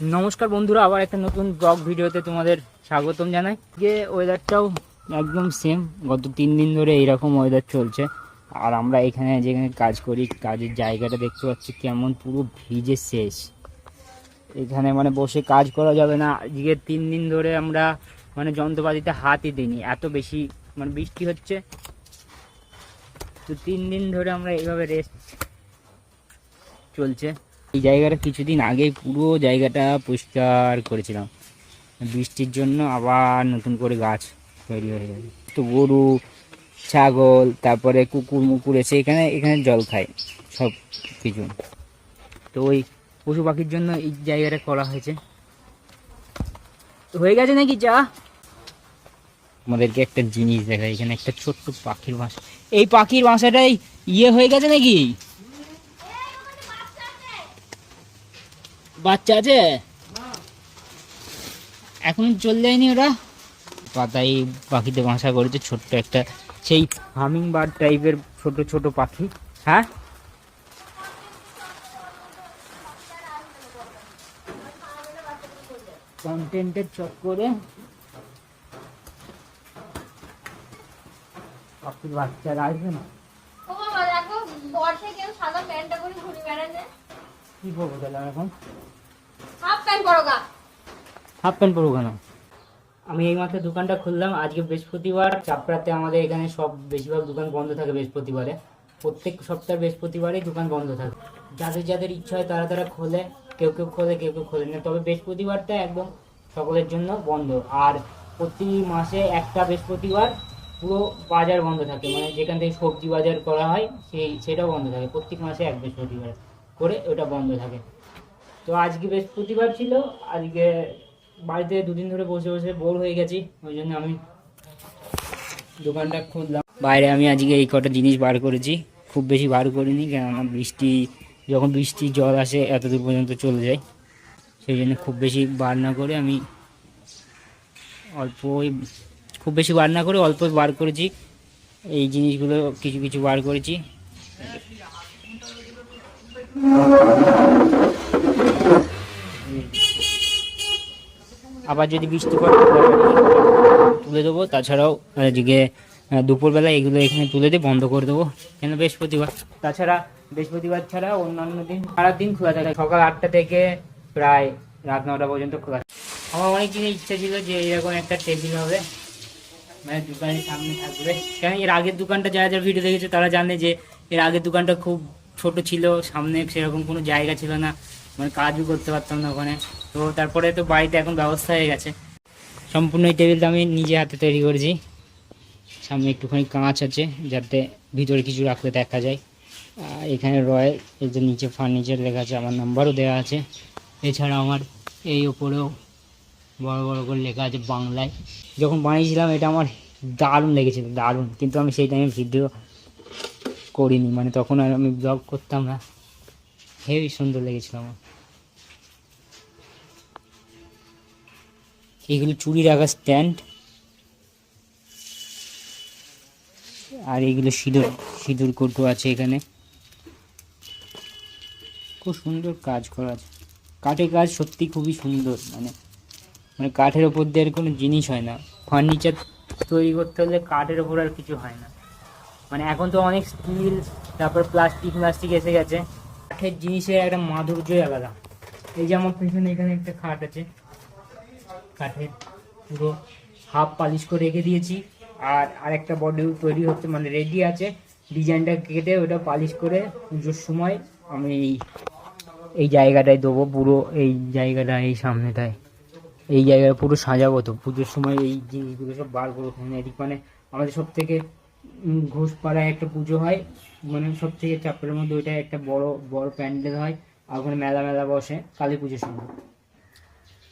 নমস্কার বন্ধুরা, আবার একটা নতুন ব্লগ ভিডিওতে তোমাদের স্বাগতম জানাই। যে ওয়েদারটাও একদম সেম গত তিন দিন ধরে এইরকম ওয়েদার চলছে। আর আমরা এখানে যেখানে কাজ করি, কাজের জায়গাটা দেখতে পাচ্ছি কেমন পুরো ভিজে শেষ। এখানে মানে বসে কাজ করা যাবে না। আজকে তিন দিন ধরে আমরা মানে যন্ত্রপাতিতে হাতই দিইনি, এত বেশি মানে বৃষ্টি হচ্ছে। তো তিন দিন ধরে আমরা এইভাবে রেস্ট চলছে। এই জায়গাটা কিছুদিন আগেই পুরো জায়গাটা পরিষ্কার করেছিলাম। বৃষ্টির জন্য আবার নতুন করে গাছ তৈরি হয়ে গেছে তো গরু, ছাগল, তারপরে কুকুর, মুকুর এসে এখানে এখানে জল খায় সব কিছু। তো ওই পশু পাখির জন্য এই জায়গাটা করা হয়েছে। তো হয়ে গেছে নাকি চা আমাদেরকে একটা জিনিস দেখায় এখানে একটা ছোট্ট পাখির বাসা। এই পাখির বাসাটাই ইয়ে হয়ে গেছে নাকি? বাচ্চা আছে? এখন চল যায়নি ওরা? পাতায় পাখিতে বাসা করেছে ছোট্ট একটা, সেই হামিং বার্ড টাইপের ছোট ছোট পাখি হ্যাঁ? কন্টেন্টের চক্করে পাখির বাচ্চারা আসবে না। বর্ষে কেউ সাদা প্যান্টটা পরে ঘুরে বেড়াচ্ছে। কি করব তাহলে আমি এখন? হাফ প্যান্ট পরো গা। হাফ প্যান্ট পরবো কেন? আমি এই মাত্র দোকানটা খুললাম। আজকে বৃহস্পতিবার চাপড়াতে আমাদের এখানে সব বেশিরভাগ দোকান বন্ধ থাকে বৃহস্পতিবারে। প্রত্যেক সপ্তাহ বৃহস্পতিবারেই দোকান বন্ধ থাকে। যাদের যাদের ইচ্ছা হয় তারা তারা খোলে কেউ কেউ খোলে কেউ কেউ খোলে না। তবে বৃহস্পতিবারটা একদম সকলের জন্য বন্ধ। আর প্রতি মাসে একটা বৃহস্পতিবার পুরো বাজার বন্ধ থাকে। মানে যেখান থেকে সবজি বাজার করা হয় সেই সেটাও বন্ধ থাকে। প্রত্যেক মাসে এক বৃহস্পতিবার। করে ওটা বন্ধ থাকে। তো আজকে বৃহস্পতিবার ছিল, আজকে বাড়িতে দুদিন ধরে বসে বসে বোর হয়ে গেছি, ওই জন্য আমি দোকানটা খুললাম বাইরে আমি আজকে এই কটা জিনিস বার করেছি, খুব বেশি বার করিনি, কেননা বৃষ্টি, যখন বৃষ্টি জল আসে এত দূর পর্যন্ত চলে যায়। সেই জন্য খুব বেশি বার না করে আমি অল্প খুব বেশি বার না করে অল্প বার করেছি। এই জিনিসগুলো কিছু কিছু বার করেছি। আবার যদি বৃষ্টি তুলে দেবো। তাছাড়াও আহ, দুপুরবেলা এগুলো এখানে তুলে দিয়ে বন্ধ করে দেবো কেন বৃহস্পতিবার। তাছাড়া বৃহস্পতিবার ছাড়া অন্যান্য দিন সারাদিন খোলা থাকে। সকাল আটটা থেকে প্রায় রাত নটা পর্যন্ত খোলা। আমার অনেক দিনের ইচ্ছা ছিল যে এরকম একটা টেবিল হবে। মানে দোকানের সামনে থাকবে। কেন এর আগের দোকানটা যারা যারা ভিডিও দেখেছে তারা জানে যে এর আগের দোকানটা খুব ছোট ছিল, সামনে সেরকম কোনো জায়গা ছিল না মানে কাজও করতে পারতাম না ওখানে। তো তারপরে তো বাড়িতে এখন ব্যবস্থা হয়ে গেছে। সম্পূর্ণ এই টেবিলটা আমি নিজে হাতে তৈরি করেছি। সামনে একটুখানি কাঁচ আছে, যাতে ভিতরে কিছু রাখলে দেখা যায়। এখানে রয়্যাল এই যে নিচে ফার্নিচার লেখা আছে, আমার নাম্বারও দেওয়া আছে। এছাড়া আমার এই ওপরেও বড় বড় করে লেখা আছে বাংলায়। যখন বানিয়েছিলাম, এটা আমার দারুণ লেগেছিল, দারুণ। কিন্তু আমি সেই টাইমে ভিডিও করিনি মানে তখন আর আমি ব্লগ করতাম না। হেবি সুন্দর লেগেছিল আমার। এইগুলো চুরি রাখার স্ট্যান্ড আর এইগুলো সিঁদুর সিঁদুর কৌটো আছে এখানে। খুব সুন্দর কাজ করা আছে। কাঠের কাজ সত্যি খুবই সুন্দর মানে মানে কাঠের ওপর দিয়ে আর কোনো জিনিস হয় না। ফার্নিচার তৈরি করতে হলে কাঠের ওপর আর কিছু হয় না। মানে এখন তো অনেক স্টিল তারপর প্লাস্টিক প্লাস্টিক এসে গেছে। কাঠের জিনিসের একটা মাধুর্যই আলাদা। এই যে আমার পেছনে এখানে একটা খাট আছে। কাঠের পুরো হাফ পালিশ করে রেখে দিয়েছি। আর আরেকটা বডি তৈরি হচ্ছে মানে রেডি আছে। ডিজাইনটা কেটে ওটা পালিশ করে পুজোর সময় আমি এই এই জায়গাটায় দেবো, পুরো এই জায়গাটা এই সামনেটায়। এই জায়গায় পুরো সাজাবো তো। পুজোর সময় এই জিনিসগুলো সব বার করব। ওখানে এদিক মানে আমাদের সব থেকে ঘোষপাড়ায় একটা পুজো হয়। মানে সব থেকে চাপের মধ্যে ওইটা একটা বড় বড় প্যান্ডেল হয়। আর ওখানে মেলা মেলা বসে কালী পুজোর সময়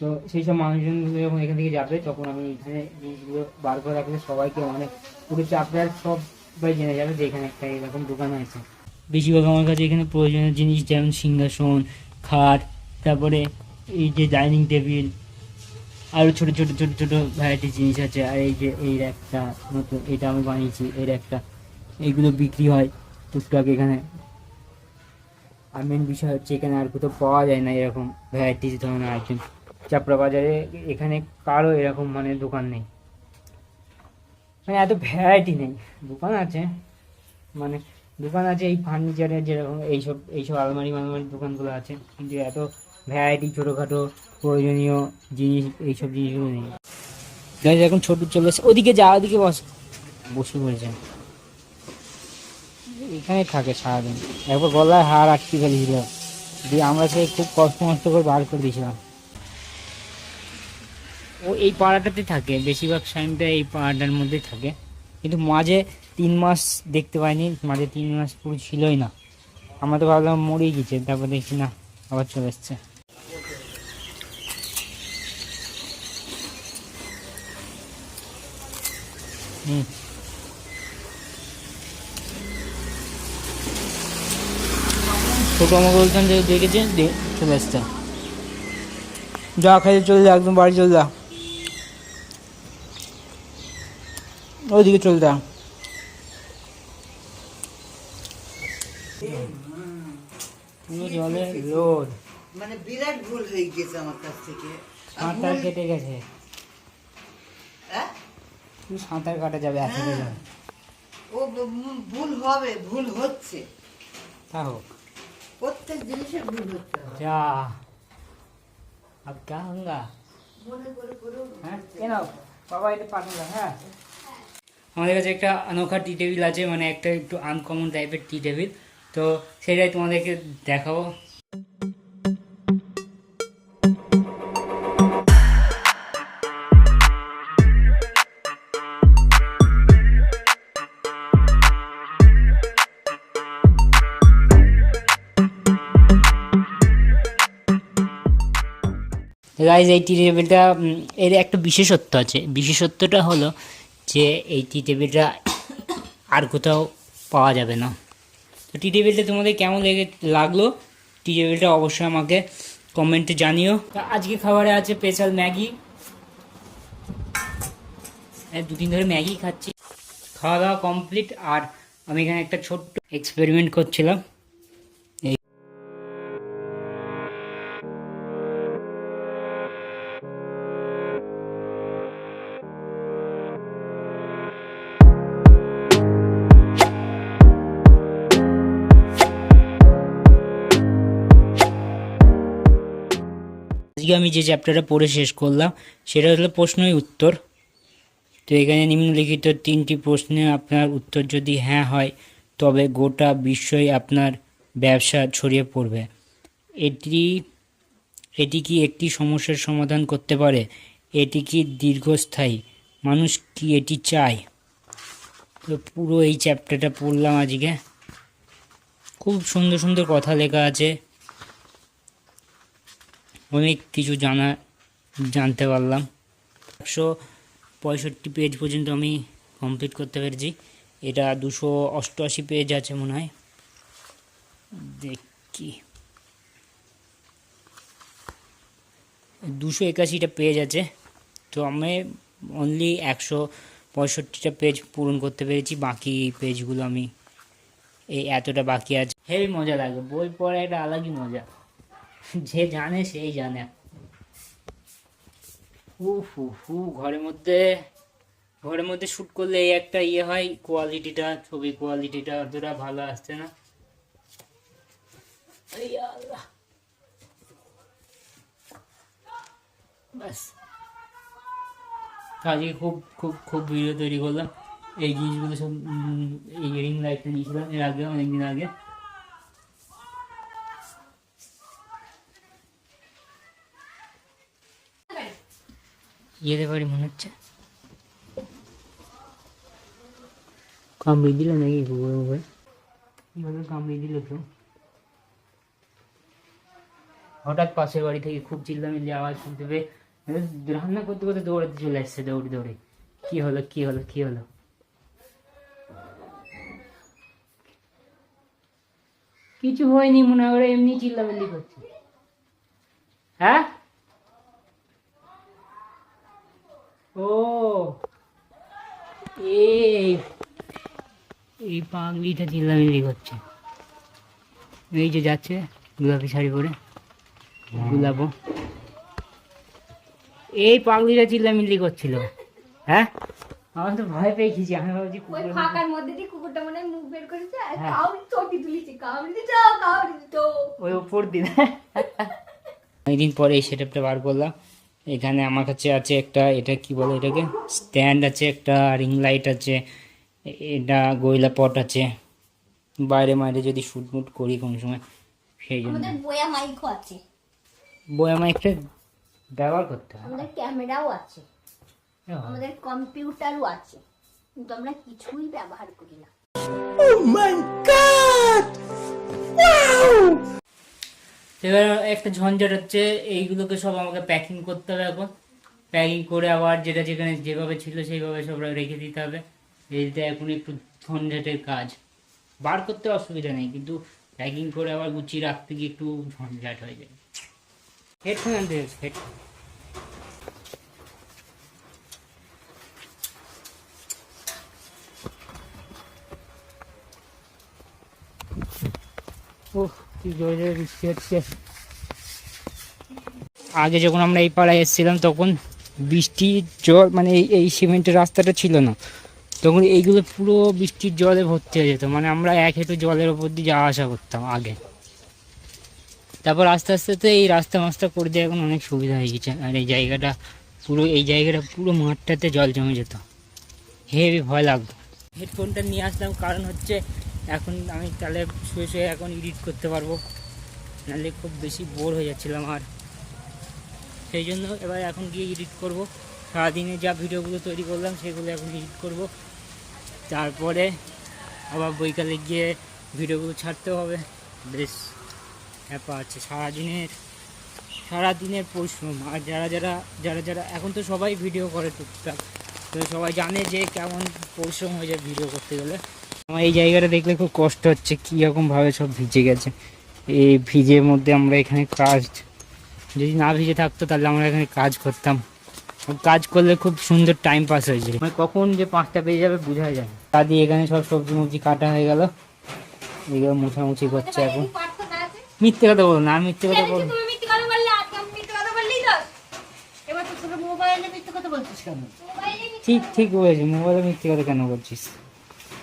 তো সেই সব মানুষজনগুলো যখন এখান থেকে যাবে, তখন আমি এখানে জিনিসগুলো বার করে রাখলে সবাইকে মানে পুরো চাপড়ার সবাই জেনে যাবে যে এখানে একটা এরকম দোকান আছে। বেশিরভাগ আমার কাছে এখানে প্রয়োজনীয় জিনিস যেমন সিংহাসন, খাট, তারপরে এই যে ডাইনিং টেবিল আরও ছোট ছোট ছোট ছোট ভ্যারাইটি জিনিস আছে। আর এই যে, এই একটা নতুন, এটা আমি বানিয়েছি এর একটা এইগুলো বিক্রি হয় টুকটাক এখানে। আর মেন বিষয় হচ্ছে এখানে আর কোথাও পাওয়া যায় না এরকম ভ্যারাইটিস ধরনের আইটেম চাপড়া বাজারে এখানে কারও এরকম মানে দোকান নেই। মানে এত ভ্যারাইটি নেই। দোকান আছে মানে দোকান আছে এই ফার্নিচারের যেরকম, এইসব এইসব আলমারি মালমারি দোকানগুলো আছে। কিন্তু এত ভ্যারাইটি ছোটোখাটো, প্রয়োজনীয় জিনিস, এইসব জিনিসগুলো নেই। গাইজ, এখন ছোট চলে এসে ওদিকে যা, ওদিকে বস। বসে পড়েছে। এখানে থাকে সারাদিন। একবার গলায় হার আটকে ফেলেছিল। দিয়ে আমরা সে খুব কষ্ট মষ্ট করে বার করে দিয়েছিলাম। ও এই পাড়াটাতে থাকে। বেশিরভাগ টাইমটা এই পাড়াটার মধ্যেই থাকে। কিন্তু মাঝে তিন মাস দেখতে পাইনি। মাঝে তিন মাস পুরো ছিলই না। আমরা তো ভাবলাম মরেই গেছে। তারপর দেখছি না, আবার চলে এসছে। হুম। ছোট আমাকে বলতাম যে দেখেছে চলে আসতে। যা খাইতে চলে যা একদম বাড়ি চলে যা। ওইদিকে চলে যা। জলে রোদ মানে বিরাট ভুল হয়ে গেছে আমার কাছ থেকে। সাঁতার কেটে গেছে। সাঁতার কাটা যাবে এত হ্যাঁ। জল ও ব- উম, ভুল হবে ভুল হচ্ছে তা হোক প্রত্যেক জিনিসে ভুল হচ্ছে হবে। যা अब क्या होगा মনে করে করুন হ্যাঁ কেন বাবা এটা পাঠালাম হ্যাঁ আমাদের কাছে একটা অনোখা টি টেবিল আছে মানে একটা একটু আনকমন টাইপের টি টেবিল তো সেটাই তোমাদেরকে দেখাবো গাইজ এই টি টেবিলটা এর একটা বিশেষত্ব আছে। বিশেষত্বটা হলো যে এই টি টেবিলটা আর কোথাও পাওয়া যাবে না। তো টি টেবিলটা তোমাদের কেমন লেগে, লাগল? টি টেবিলটা অবশ্যই আমাকে কমেন্টে জানিও। আজকে খাবারে আছে স্পেশাল ম্যাগি। এই দুদিন ধরে ম্যাগি খাচ্ছি। খাওয়া দাওয়া কমপ্লিট আর আমি এখানে একটা ছোট্ট এক্সপেরিমেন্ট করছিলাম। আমি যে চ্যাপ্টারটা পড়ে শেষ করলাম, সেটা হলো প্রশ্নই উত্তর। তো এখানে নিম্নলিখিত তিনটি প্রশ্নে আপনার উত্তর যদি হ্যাঁ হয়, তবে গোটা বিশ্বই আপনার ব্যবসা ছড়িয়ে পড়বে। এটি এটি কি একটি সমস্যার সমাধান করতে পারে? এটি কি দীর্ঘস্থায়ী? মানুষ কি এটি চায়? তো পুরো এই চ্যাপ্টারটা পড়লাম আজকে। খুব সুন্দর সুন্দর কথা লেখা আছে। অনেক কিছু জানা, জানতে পারলাম। একশো পঁয়ষট্টি পেজ পর্যন্ত আমি কমপ্লিট করতে পেরেছি। এটা দুশো অষ্টআশি পেজ আছে মনে হয়। দেখি। দুশো একাশিটা পেজ আছে। তো আমি অনলি একশো পঁয়ষট্টিটা পেজ পূরণ করতে পেরেছি। বাকি পেজগুলো আমি, এই এতটা বাকি আছে। হেভি মজা লাগে। বই পড়া একটা আলাদই মজা। যে জানে সেই জানে। উফ উফ উফ, ঘরের মধ্যে ঘরের মধ্যে শ্যুট করলে এই একটা ইয়ে হয় কোয়ালিটিটা ছবি কোয়ালিটিটা অতটা ভালো আসছে না। ব্যাস। খুব খুব খুব ভিডিও তৈরি করলাম। এই জিনিসগুলো সব এই রিং লাইটটা নিয়েছিলাম এর আগে অনেকদিন আগে। যেতে পারি মনে হচ্ছে। কামড়ে দিল নাকি কুকুরের উপরে কীভাবে কামড়ে দিল তো। হঠাৎ পাশের বাড়ি থেকে খুব চিল্লামিল্লি আওয়াজ শুনতে পেয়ে রান্না করতে করতে দৌড়াতে চলে আসছে দৌড়ে দৌড়ে। কি হলো কি হলো কি হলো? কিছু হয়নি মনে হয় এমনি চিল্লামিল্লি করছে। হ্যাঁ? ও এই পাগলিটা চিল্লামিল্লি করছে। এই যে যাচ্ছে গোলাপি শাড়ি পরে গুলাবো এই পাগলিরা চিল্লামিল্লি করছিল। হ্যাঁ? আমার তো ভয় পেয়ে গেছি আমি ভাবছি ওই ফাঁকার মধ্যে দিয়ে কুকুরটা মনে মুখ বের করেছে আর হ্যাঁ। কাউরি চটি তুলেছে কাউরি দিত কাউরি দিত ওই উপর দিন অনেকদিন পরে এই সেটআপটা বার করলাম। এখানে আমার কাছে আছে একটা এটা কি বলে এটাকে? স্ট্যান্ড আছে একটা রিং লাইট আছে এটা গয়লা পট আছে। বাইরে মাইরে যদি শুট মুট করি কোনো সময় সেই জন্য। আমাদের বয়া মাইকও আছে। বয়ামা একটা ব্যবহার করতে হয়। আমাদের ক্যামেরাও আছে। আমাদের কম্পিউটারও আছে। কিন্তু আমরা কিছুই ব্যবহার করি না। এবার একটা ঝঞ্ঝাট হচ্ছে, এইগুলোকে সব আমাকে প্যাকিং করতে হবে এখন। প্যাকিং করে আবার যেটা যেখানে যেভাবে ছিল সেইভাবে সব রেখে দিতে হবে। এইটা এখন একটু ঝঞ্ঝাটের কাজ। বার করতে অসুবিধা নেই, কিন্তু প্যাকিং করে আবার গুছিয়ে রাখতে গিয়ে একটু ঝঞ্ঝাট হয়ে যায়। হেডফোন আনতে হেড ও হচ্ছে আগে যখন আমরা এই পাড়ায় এসেছিলাম, তখন বৃষ্টির জল মানে এই এই সিমেন্টের রাস্তাটা ছিল না। তখন এইগুলো পুরো বৃষ্টির জলে ভর্তি হয়ে যেত। মানে আমরা এক হেঁটু জলের ওপর দিয়ে যাওয়া আসা করতাম আগে। তারপর আস্তে আস্তে তো এই রাস্তা মাস্তা করে দিয়ে এখন অনেক সুবিধা হয়ে গেছে। আর এই জায়গাটা পুরো, এই জায়গাটা পুরো মাঠটাতে জল জমে যেত। হেভি ভয় লাগতো। হেডফোনটা নিয়ে আসলাম, কারণ হচ্ছে এখন আমি তাহলে শুয়ে শুয়ে এখন এডিট করতে পারব। নাহলে খুব বেশি বোর হয়ে যাচ্ছিলাম আর। সেই জন্য এবার এখন গিয়ে এডিট করব। সারাদিনে যা ভিডিওগুলো তৈরি করলাম সেগুলো এখন এডিট করব। তারপরে আবার বৈকালে গিয়ে ভিডিওগুলো ছাড়তে হবে। বেশ, ব্যাপার আছে। সারাদিনের সারাদিনের পরিশ্রম। আর যারা যারা যারা যারা, এখন তো সবাই ভিডিও করে টুকটাক। তো সবাই জানে যে কেমন পরিশ্রম হয়ে যায় ভিডিও করতে গেলে। আমার এই জায়গাটা দেখলে খুব কষ্ট হচ্ছে কীরকমভাবে সব ভিজে গেছে। এই ভিজের মধ্যে আমরা এখানে কাজ যদি না ভিজে থাকতো তাহলে আমরা এখানে কাজ করতাম। কাজ করলে খুব সুন্দর টাইম পাস হয়েছে মানে কখন যে পাঁচটা পেয়ে যাবে বোঝা যায় না। তা দিয়ে এখানে সব সবজি মবজি কাটা হয়ে গেল। এগুলো মুছামুছি করছে এখন। মিথ্যে কথা বলো না মিথ্যে কথা মিথ্যে ঠিক ঠিক বলেছি মোবাইলে মিথ্যে কথা কেন বলছিস?